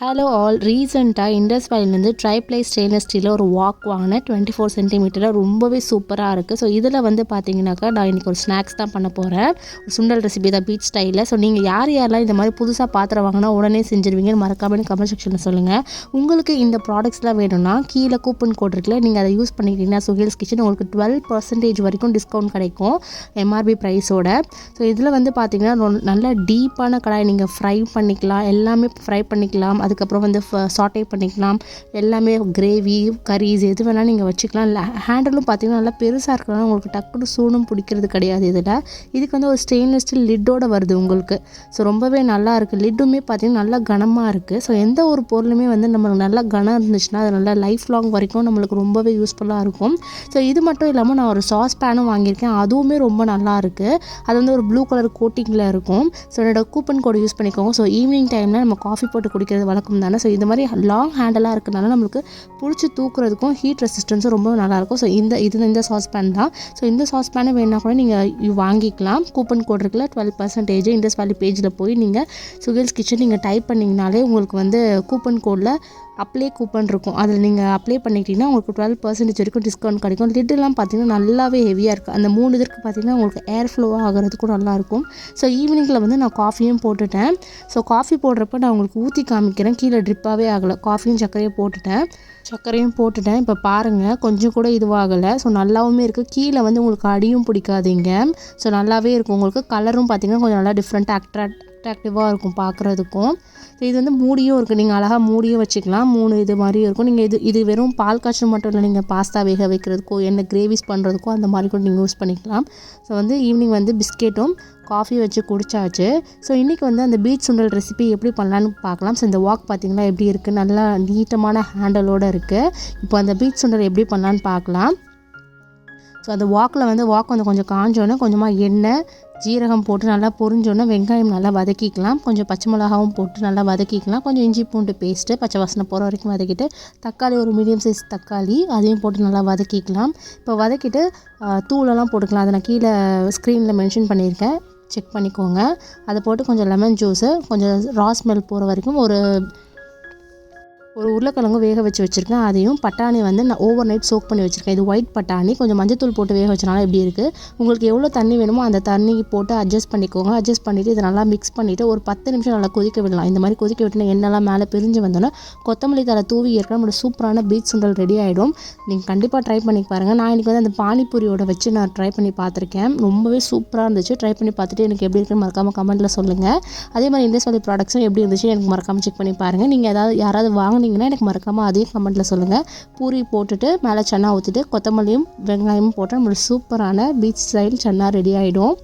Hello all ரீசெண்டாக Indus வயல்லேருந்து triply stainless ஸ்டீலில் ஒரு வாக் வாங்கினேன். டுவெண்ட்டி ஃபோர் சென்டிமீட்டரில் ரொம்பவே சூப்பராக இருக்குது ஸோ இதில் வந்து பார்த்தீங்கன்னாக்கா நான் இன்றைக்கி ஒரு ஸ்நாக்ஸ் தான் பண்ண போகிறேன் சுண்டல் ரெசிபி தான் பீச் ஸ்டைலில் ஸோ நீங்கள் யார் யாரெல்லாம் இந்த மாதிரி புதுசாக பாத்திரம் வாங்கினா உடனே செஞ்சுருவீங்கன்னு மறக்காமல் கமெண்ட் செக்ஷனில் சொல்லுங்கள் உங்களுக்கு இந்த ப்ராடக்ட்ஸ்லாம் வேணும்னா கீழே கூப்பன் கோட் இருக்குல்ல நீங்கள் அதை யூஸ் பண்ணிக்கிட்டீங்கன்னா சுஹில்ஸ் கிச்சன் உங்களுக்கு டுவெல் பர்சன்டேஜ் வரைக்கும் டிஸ்கவுண்ட் கிடைக்கும் எம்ஆர்பி ப்ரைஸோட ஸோ இதில் வந்து பார்த்தீங்கன்னா ரொ- நல்ல டீப்பான கடாய் நீங்கள் ஃப்ரை பண்ணிக்கலாம். எல்லாமே ஃப்ரை பண்ணிக்கலாம். அதுக்கப்புறம் வந்து சாட்டே பண்ணிக்கலாம். எல்லாமே கிரேவி கரீஸ் எது வேணாலும் நீங்கள் வச்சுக்கலாம். இல்லை ஹேண்டலும் பார்த்தீங்கன்னா நல்லா பெருசாக இருக்கிறனால உங்களுக்கு டக்குனு சூடும் பிடிக்கிறது கிடையாது இதில். இதுக்கு வந்து ஒரு ஸ்டெயின்லெஸ் ஸ்டீல் லிட்டோட வருது உங்களுக்கு. ஸோ ரொம்பவே நல்லா இருக்குது லிட்டுமே பார்த்திங்கன்னா நல்லா கனமாக இருக்குது ஸோ எந்த ஒரு பொருளுமே வந்து நம்மளுக்கு நல்லா கனம் இருந்துச்சுன்னா அது நல்லா லைஃப் லாங் வரைக்கும் நம்மளுக்கு ரொம்பவே யூஸ்ஃபுல்லாக இருக்கும். ஸோ இது மட்டும் இல்லாமல் நான் ஒரு சாஸ் பேனும் வாங்கியிருக்கேன். அதுவுமே ரொம்ப நல்லா இருக்குது அது வந்து ஒரு ப்ளூ கலர் கோட்டிங்கில் இருக்கும். ஸோ என்னோட கூப்பன் கோடு யூஸ் பண்ணிக்கோங்க. ஸோ ஈவினிங் டைமில் நம்ம காஃபி போட்டு குடிக்கிறது நடக்கும் தானே. ஸோ இந்த மாதிரி லாங் ஹேண்டலாக இருக்கனால நம்மளுக்கு பிடிச்சி தூக்குறதுக்கும் ஹீட் ரெசிஸ்டன்ஸும் ரொம்ப நல்லாயிருக்கும் ஸோ இந்த இது இந்த சாஸ் பேன் தான். ஸோ இந்த சாஸ் பேனை வேணால் கூட நீங்கள் வாங்கிக்கலாம். கூப்பன் கோட் இருக்குல்ல டுவெல் பர்சன்டேஜ் இண்டஸ் வேலி பேஜில் போய் நீங்கள் சுகேல்ஸ் கிச்சன் நீங்கள் டைப் பண்ணிங்கனாலே உங்களுக்கு வந்து கூப்பன் கோடில் அப்ளை கூப்பன் இருக்கும். அதில் நீங்கள் அப்ளை பண்ணிக்கிட்டிங்கன்னா உங்களுக்கு டுவெல் பர்சன்டேஜ் வரைக்கும் டிஸ்கவுண்ட் கிடைக்கும். லிட்டெல்லாம் பார்த்தீங்கன்னா நல்லாவே ஹெவியாக இருக்குது அந்த மூணு இதற்கு பார்த்தீங்கன்னா உங்களுக்கு ஏர் ஃப்ளோ ஆகிறதுக்கும் நல்லாயிருக்கும் ஸோ ஈவினிங்கில் வந்து நான் காஃபியும் போட்டுட்டேன். ஸோ காஃபி போடுறப்ப நான் உங்களுக்கு ஊற்றி காமிக்கிறேன். கீழே ட்ரிப்பாகவே ஆகலை. காஃபியும் சர்க்கரையும் போட்டுட்டேன். சர்க்கரையும் போட்டுட்டேன். இப்போ பாருங்கள் கொஞ்சம் கூட இதுவாகலை. ஸோ நல்லாவுமே இருக்குது கீழே வந்து உங்களுக்கு அடியும் பிடிக்காதீங்க. ஸோ நல்லாவே இருக்கும். உங்களுக்கு கலரும் பார்த்தீங்கன்னா கொஞ்சம் நல்லா டிஃப்ரெண்ட்டாக அட்ராக்ட் அட்ராக்டிவாக இருக்கும் பார்க்குறதுக்கும் ஸோ இது வந்து மூடியும் இருக்குது நீங்கள் அழகாக மூடியும் வச்சுக்கலாம். மூணு இது மாதிரியும் இருக்கும். நீங்கள் இது இது வெறும் பால் காய்ச்சல் மட்டும் இல்லை நீங்கள் பாஸ்தா வேக வைக்கிறதுக்கோ என்ன கிரேவிஸ் பண்ணுறதுக்கோ அந்த மாதிரி கூட நீங்கள் யூஸ் பண்ணிக்கலாம். ஸோ வந்து ஈவினிங் வந்து பிஸ்கெட்டும் காஃபி வச்சு குடிச்சாச்சு. ஸோ இன்றைக்கி வந்து அந்த பீச் சுண்டல் ரெசிபி எப்படி பண்ணலான்னு பார்க்கலாம் ஸோ இந்த வாக் பார்த்திங்கன்னா எப்படி இருக்குது நல்லா நீட்டமான ஹேண்டலோடு இருக்குது இப்போ அந்த பீச் சுண்டல் எப்படி பண்ணலான்னு பார்க்கலாம் ஸோ அந்த வாக்கில் வந்து வாக் வந்து கொஞ்சம் காஞ்சோன்னே கொஞ்சமாக எண்ணெய் ஜீரகம் போட்டு நல்லா பொரிஞ்சோன்னே வெங்காயம் நல்லா வதக்கிக்கலாம். கொஞ்சம் பச்சை மிளகாவும் போட்டு நல்லா வதக்கிக்கலாம். கொஞ்சம் இஞ்சி பூண்டு பேஸ்ட்டு பச்சை வாசனை போகிற வரைக்கும் வதக்கிட்டு தக்காளி ஒரு மீடியம் சைஸ் தக்காளி அதையும் போட்டு நல்லா வதக்கிக்கலாம். இப்போ வதக்கிட்டு தூளெல்லாம் போட்டுக்கலாம். அதை நான் கீழே ஸ்க்ரீனில் மென்ஷன் பண்ணியிருக்கேன். செக் பண்ணிக்கோங்க. அதை போட்டு கொஞ்சம் லெமன் ஜூஸு கொஞ்சம் ரா ஸ்மெல் போகிற வரைக்கும் ஒரு ஒரு உருளைக்கிழங்கு வேக வச்சு வச்சுருக்கேன். அதையும் பட்டாணி வந்து நான் ஓவர் நைட் சோக் பண்ணி வச்சுருக்கேன். இது ஒயிட் பட்டாணி. கொஞ்சம் மஞ்சத்தூள் போட்டு வேக வச்சனால எப்படி இருக்குது உங்களுக்கு எவ்வளோ தண்ணி வேணுமோ அந்த தண்ணி போட்டு அட்ஜஸ்ட் பண்ணிக்கோங்க. அட்ஜஸ்ட் பண்ணிவிட்டு இதை நல்லா மிக்ஸ் பண்ணிவிட்டு ஒரு பத்து நிமிஷம் நல்லா கொதிக்க விடலாம். இந்த மாதிரி கொதிக்க விட்டுனா என்னெல்லாம் மேலே பிரிஞ்சு வந்தோன்னா கொத்தமல்லி தலை தூவி ஏற்கனவே நம்மளோட சூப்பரான பீச் சுண்டல் ரெடி ஆகிடும் நீங்கள் கண்டிப்பாக ட்ரை பண்ணி பாருங்கள் நான் இன்றைக்கி வந்து அந்த பானிபூரியோட வச்சு நான் ட்ரை பண்ணி பார்த்துருக்கேன். ரொம்பவே சூப்பராக இருந்துச்சு. ட்ரை பண்ணி பார்த்துட்டு எனக்கு எப்படி இருக்குன்னு மறக்காமல் கமெண்ட்டில் சொல்லுங்கள் அதே மாதிரி இந்த சொல்லி ப்ராடக்ட்ஸும் எப்படி இருந்துச்சு எனக்கு மறக்காமல் செக் பண்ணி பாருங்கள் நீங்கள் ஏதாவது யாராவது வாங்க வாங்குனீங்கன்னா எனக்கு மறக்காமல் அதையும் கமெண்ட்டில் சொல்லுங்கள் பூரி போட்டுட்டு மேலே சன்னா ஊற்றிட்டு கொத்தமல்லியும் வெங்காயமும் போட்டால் நம்மளுக்கு சூப்பரான பீச் ஸ்டைல் சன்னா ரெடி ஆகிடும்